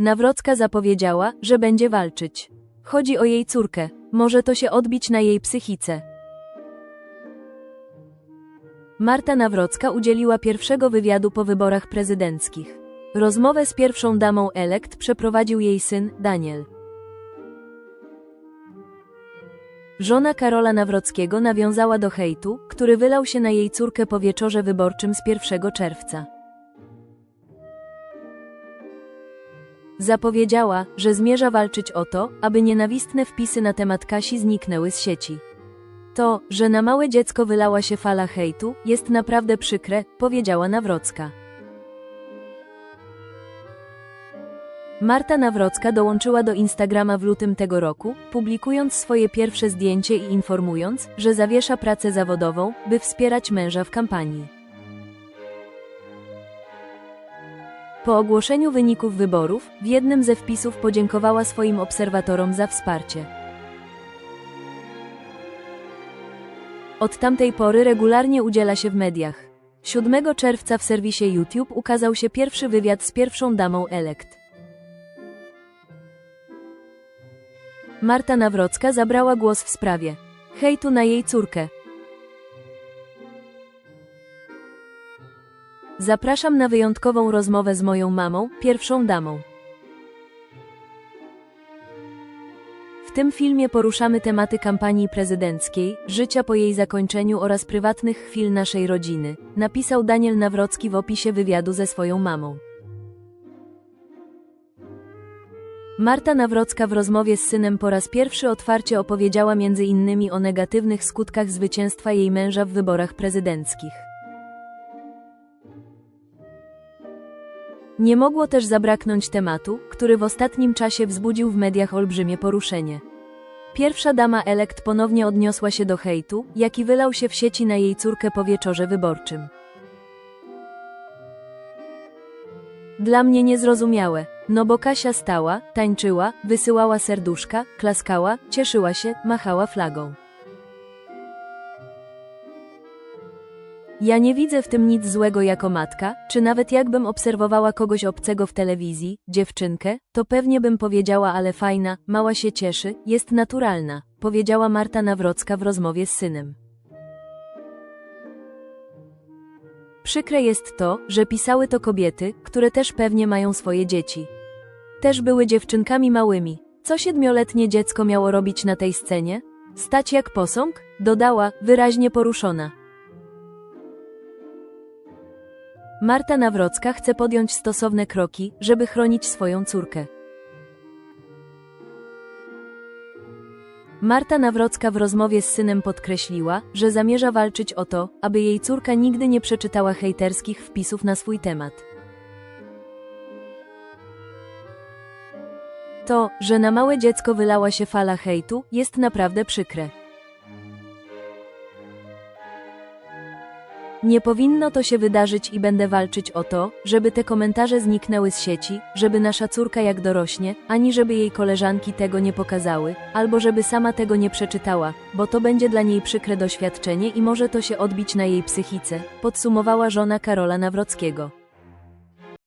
Nawrocka zapowiedziała, że będzie walczyć. Chodzi o jej córkę. Może to się odbić na jej psychice. Marta Nawrocka udzieliła pierwszego wywiadu po wyborach prezydenckich. Rozmowę z pierwszą damą elekt przeprowadził jej syn, Daniel. Żona Karola Nawrockiego nawiązała do hejtu, który wylał się na jej córkę po wieczorze wyborczym z 1 czerwca. Zapowiedziała, że zmierza walczyć o to, aby nienawistne wpisy na temat Kasi zniknęły z sieci. To, że na małe dziecko wylała się fala hejtu, jest naprawdę przykre, powiedziała Nawrocka. Marta Nawrocka dołączyła do Instagrama w lutym tego roku, publikując swoje pierwsze zdjęcie i informując, że zawiesza pracę zawodową, by wspierać męża w kampanii. Po ogłoszeniu wyników wyborów, w jednym ze wpisów podziękowała swoim obserwatorom za wsparcie. Od tamtej pory regularnie udziela się w mediach. 7 czerwca w serwisie YouTube ukazał się pierwszy wywiad z pierwszą damą elekt. Marta Nawrocka zabrała głos w sprawie hejtu na jej córkę. Zapraszam na wyjątkową rozmowę z moją mamą, pierwszą damą. W tym filmie poruszamy tematy kampanii prezydenckiej, życia po jej zakończeniu oraz prywatnych chwil naszej rodziny, napisał Daniel Nawrocki w opisie wywiadu ze swoją mamą. Marta Nawrocka w rozmowie z synem po raz pierwszy otwarcie opowiedziała innymi o negatywnych skutkach zwycięstwa jej męża w wyborach prezydenckich. Nie mogło też zabraknąć tematu, który w ostatnim czasie wzbudził w mediach olbrzymie poruszenie. Pierwsza dama elekt ponownie odniosła się do hejtu, jaki wylał się w sieci na jej córkę po wieczorze wyborczym. Dla mnie niezrozumiałe, no bo Kasia stała, tańczyła, wysyłała serduszka, klaskała, cieszyła się, machała flagą. Ja nie widzę w tym nic złego jako matka, czy nawet jakbym obserwowała kogoś obcego w telewizji, dziewczynkę, to pewnie bym powiedziała, ale fajna, mała się cieszy, jest naturalna, powiedziała Marta Nawrocka w rozmowie z synem. Przykre jest to, że pisały to kobiety, które też pewnie mają swoje dzieci. Też były dziewczynkami małymi. Co siedmioletnie dziecko miało robić na tej scenie? Stać jak posąg? Dodała, wyraźnie poruszona. Marta Nawrocka chce podjąć stosowne kroki, żeby chronić swoją córkę. Marta Nawrocka w rozmowie z synem podkreśliła, że zamierza walczyć o to, aby jej córka nigdy nie przeczytała hejterskich wpisów na swój temat. To, że na małe dziecko wylała się fala hejtu, jest naprawdę przykre. Nie powinno to się wydarzyć i będę walczyć o to, żeby te komentarze zniknęły z sieci, żeby nasza córka jak dorośnie, ani żeby jej koleżanki tego nie pokazały, albo żeby sama tego nie przeczytała, bo to będzie dla niej przykre doświadczenie i może to się odbić na jej psychice, podsumowała żona Karola Nawrockiego.